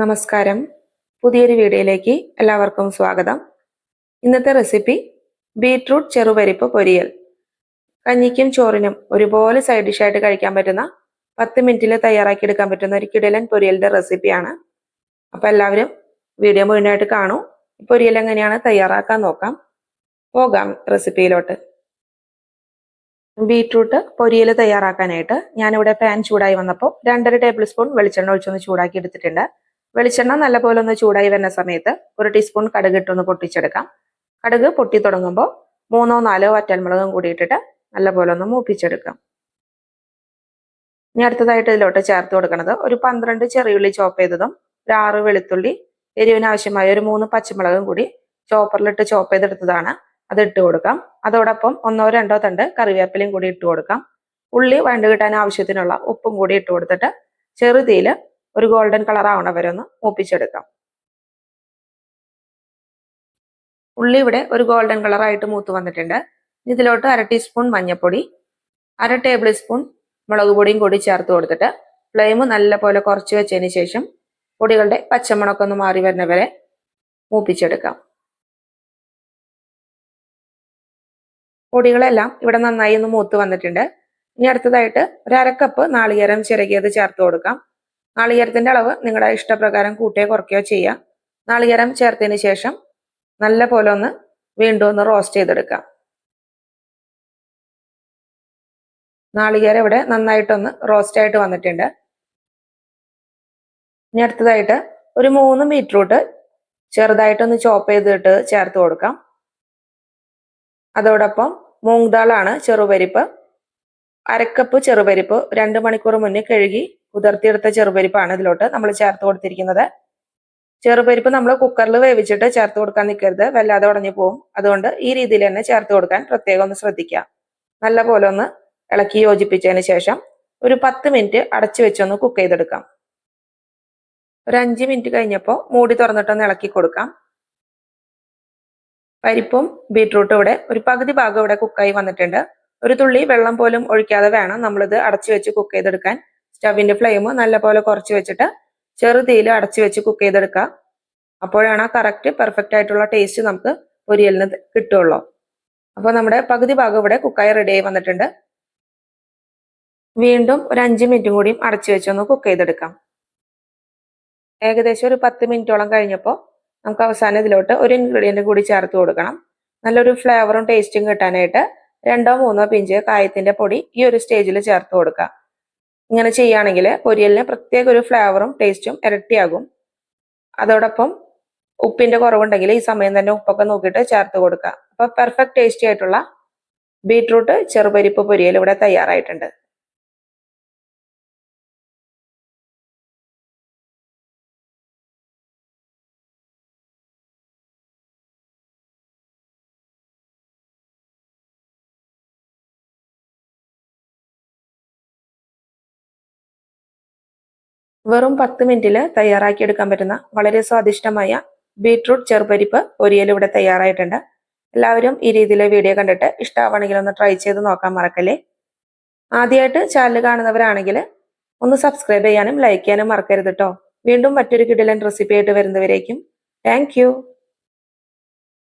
നമസ്കാരം. പുതിയൊരു വീഡിയോയിലേക്ക് എല്ലാവർക്കും സ്വാഗതം. ഇന്നത്തെ റെസിപ്പി ബീട്രൂട്ട് ചെറുപരിപ്പ് പൊരിയൽ. കഞ്ഞിക്കും ചോറിനും ഒരുപോലെ സൈഡ് ഡിഷായിട്ട് കഴിക്കാൻ പറ്റുന്ന പത്ത് മിനിറ്റിൽ തയ്യാറാക്കി എടുക്കാൻ പറ്റുന്ന ഒരു കിടലൻ പൊരിയലിന്റെ റെസിപ്പിയാണ്. അപ്പോൾ എല്ലാവരും വീഡിയോ മുഴുവനായിട്ട് കാണൂ. പൊരിയൽ എങ്ങനെയാണ് തയ്യാറാക്കാൻ നോക്കാം. പോകാം റെസിപ്പിയിലോട്ട്. ബീട്രൂട്ട് പൊരിയൽ തയ്യാറാക്കാനായിട്ട് ഞാനിവിടെ പാൻ ചൂടായി വന്നപ്പോൾ രണ്ടര ടേബിൾ സ്പൂൺ വെളിച്ചെണ്ണ ഒഴിച്ചൊന്ന് ചൂടാക്കി എടുത്തിട്ടുണ്ട്. വെളിച്ചെണ്ണ നല്ലപോലെ ഒന്ന് ചൂടായി വരുന്ന സമയത്ത് ഒരു ടീസ്പൂൺ കടുക് ഇട്ടൊന്ന് പൊട്ടിച്ചെടുക്കാം. കടുക് പൊട്ടി തുടങ്ങുമ്പോൾ മൂന്നോ നാലോ വറ്റൽമുളകും കൂടി ഇട്ടിട്ട് നല്ലപോലെ ഒന്ന് മൂപ്പിച്ചെടുക്കാം. ഇനി അടുത്തതായിട്ട് ഇതിലോട്ട് ചേർത്ത് കൊടുക്കുന്നത് ഒരു പന്ത്രണ്ട് ചെറിയുള്ളി ചോപ്പ് ചെയ്തതും ഒരു ആറ് വെളുത്തുള്ളി എരിവിന് ആവശ്യമായ ഒരു മൂന്ന് പച്ചമുളകും കൂടി ചോപ്പറിലിട്ട് ചോപ്പ് ചെയ്തെടുത്തതാണ്. അത് ഇട്ട് കൊടുക്കാം. അതോടൊപ്പം ഒന്നോ രണ്ടോ തണ്ട് കറിവേപ്പിലയും കൂടി ഇട്ട് കൊടുക്കാം. ഉള്ളി വണ്ട് കിട്ടാൻ ആവശ്യത്തിനുള്ള ഉപ്പും കൂടി ഇട്ട് കൊടുത്തിട്ട് ചെറുതീയിൽ ഒരു ഗോൾഡൻ കളർ ആവണ വരെ ഒന്ന് മൂപ്പിച്ചെടുക്കാം. ഉള്ളി ഇവിടെ ഒരു ഗോൾഡൻ കളർ ആയിട്ട് മൂത്ത് വന്നിട്ടുണ്ട്. ഇതിലോട്ട് അര ടീസ്പൂൺ മഞ്ഞൾപ്പൊടി അര ടേബിൾ സ്പൂൺ മുളക് പൊടിയും കൂടി ചേർത്ത് കൊടുത്തിട്ട് ഫ്ലെയിം നല്ല പോലെ കുറച്ച് വെച്ചതിന് ശേഷം പൊടികളുടെ പച്ചമുളകൊക്കെ ഒന്ന് മാറി വരുന്ന വരെ മൂപ്പിച്ചെടുക്കാം. പൊടികളെല്ലാം ഇവിടെ നന്നായി ഒന്ന് മൂത്ത് വന്നിട്ടുണ്ട്. ഇനി അടുത്തതായിട്ട് ഒരു അരക്കപ്പ് നാളികേരം ചിരകിയത് ചേർത്ത് കൊടുക്കാം. നാളികേരത്തിന്റെ അളവ് നിങ്ങളുടെ ഇഷ്ടപ്രകാരം കൂട്ടുകയോ കുറയ്ക്കുകയോ ചെയ്യാം. നാളികേരം ചേർത്തതിന് ശേഷം നല്ല പോലെ ഒന്ന് വീണ്ടും ഒന്ന് റോസ്റ്റ് ചെയ്തെടുക്കാം നാളികേരം ഇവിടെ നന്നായിട്ടൊന്ന് റോസ്റ്റ് ആയിട്ട് വന്നിട്ടുണ്ട്. ഇനി അടുത്തതായിട്ട് ഒരു മൂന്ന് ബീറ്റ്റൂട്ട് ചെറുതായിട്ടൊന്ന് ചോപ്പ് ചെയ്തിട്ട് ചേർത്ത് കൊടുക്കാം. അതോടൊപ്പം മൂങ് ദാളാണ് ചെറുപരിപ്പ്. അരക്കപ്പ് ചെറുപരിപ്പ് രണ്ട് മണിക്കൂർ മുന്നേ കഴുകി കുതിർത്തിയെടുത്ത ചെറുപരിപ്പാണ് ഇതിലോട്ട് നമ്മൾ ചേർത്ത് കൊടുത്തിരിക്കുന്നത്. ചെറുപരിപ്പ് നമ്മൾ കുക്കറിൽ വേവിച്ചിട്ട് ചേർത്ത് കൊടുക്കാൻ നിൽക്കരുത്. വല്ലാതെ ഉടഞ്ഞു പോകും അതുകൊണ്ട് ഈ രീതിയിൽ തന്നെ ചേർത്ത് കൊടുക്കാൻ പ്രത്യേകം ഒന്ന് ശ്രദ്ധിക്കുക. നല്ല പോലെ ഒന്ന് ഇളക്കി യോജിപ്പിച്ചതിന് ശേഷം ഒരു പത്ത് മിനിറ്റ് അടച്ചു വെച്ചൊന്ന് കുക്ക് ചെയ്തെടുക്കാം. ഒരു അഞ്ച് മിനിറ്റ് കഴിഞ്ഞപ്പോൾ മൂടി തുറന്നിട്ടൊന്ന് ഇളക്കി കൊടുക്കാം. പരിപ്പും ബീട്രൂട്ടും ഇവിടെ ഒരു പകുതി ഭാഗം ഇവിടെ കുക്കായി വന്നിട്ടുണ്ട്. ഒരു തുള്ളി വെള്ളം പോലും ഒഴിക്കാതെ വേണം നമ്മളിത് അടച്ചു വെച്ച് കുക്ക് ചെയ്തെടുക്കാൻ. സ്റ്റവിന്റെ ഫ്ലെയിം നല്ലപോലെ കുറച്ച് വെച്ചിട്ട് ചെറുതീയിൽ അടച്ചു വെച്ച് കുക്ക് ചെയ്തെടുക്കുക. അപ്പോഴാണ് ആ കറക്റ്റ് പെർഫെക്റ്റ് ആയിട്ടുള്ള ടേസ്റ്റ് നമുക്ക് പൊരിയലിന് കിട്ടുള്ളൂ. അപ്പോൾ നമ്മുടെ പകുതി ഭാഗം ഇവിടെ കുക്കായി റെഡി ആയി വന്നിട്ടുണ്ട്. വീണ്ടും ഒരു അഞ്ച് മിനിറ്റും കൂടിയും അടച്ചു വെച്ചൊന്ന് കുക്ക് ചെയ്തെടുക്കാം. ഏകദേശം ഒരു പത്ത് മിനിറ്റോളം കഴിഞ്ഞപ്പോൾ നമുക്ക് അവസാനം ഇതിലോട്ട് ഒരു ഇൻഗ്രീഡിയന്റ് കൂടി ചേർത്ത് കൊടുക്കണം. നല്ലൊരു ഫ്ലേവറും ടേസ്റ്റും കിട്ടാനായിട്ട് രണ്ടോ മൂന്നോ പിഞ്ച് കായത്തിന്റെ പൊടി ഈ ഒരു സ്റ്റേജിൽ ചേർത്ത് കൊടുക്കുക. ഇങ്ങനെ ചെയ്യുകയാണെങ്കിൽ പൊരിയലിന് പ്രത്യേക ഒരു ഫ്ലേവറും ടേസ്റ്റും ഇരട്ടിയാകും. അതോടൊപ്പം ഉപ്പിന്റെ കുറവുണ്ടെങ്കിൽ ഈ സമയം തന്നെ ഉപ്പൊക്കെ നോക്കിയിട്ട് ചേർത്ത് കൊടുക്കുക. അപ്പോൾ പെർഫെക്റ്റ് ടേസ്റ്റി ആയിട്ടുള്ള ബീട്രൂട്ട് ചെറുപരിപ്പ് പൊരിയൽ ഇവിടെ തയ്യാറായിട്ടുണ്ട്. വെറും പത്ത് മിനിറ്റിൽ തയ്യാറാക്കിയെടുക്കാൻ പറ്റുന്ന വളരെ സ്വാദിഷ്ടമായ ബീട്രൂട്ട് ചെറുപരിപ്പ് പൊരിയൽ ഇവിടെ തയ്യാറായിട്ടുണ്ട്. എല്ലാവരും ഈ രീതിയിലെ വീഡിയോ കണ്ടിട്ട് ഇഷ്ടമാവണമെങ്കിൽ ഒന്ന് ട്രൈ ചെയ്ത് നോക്കാൻ മറക്കല്ലേ? ആദ്യമായിട്ട് ചാനൽ കാണുന്നവരാണെങ്കിൽ ഒന്ന് സബ്സ്ക്രൈബ് ചെയ്യാനും ലൈക്ക് ചെയ്യാനും മറക്കരുത് കേട്ടോ വീണ്ടും മറ്റൊരു കിടിലൻ റെസിപ്പി ആയിട്ട് വരുന്നവരേക്കും. താങ്ക്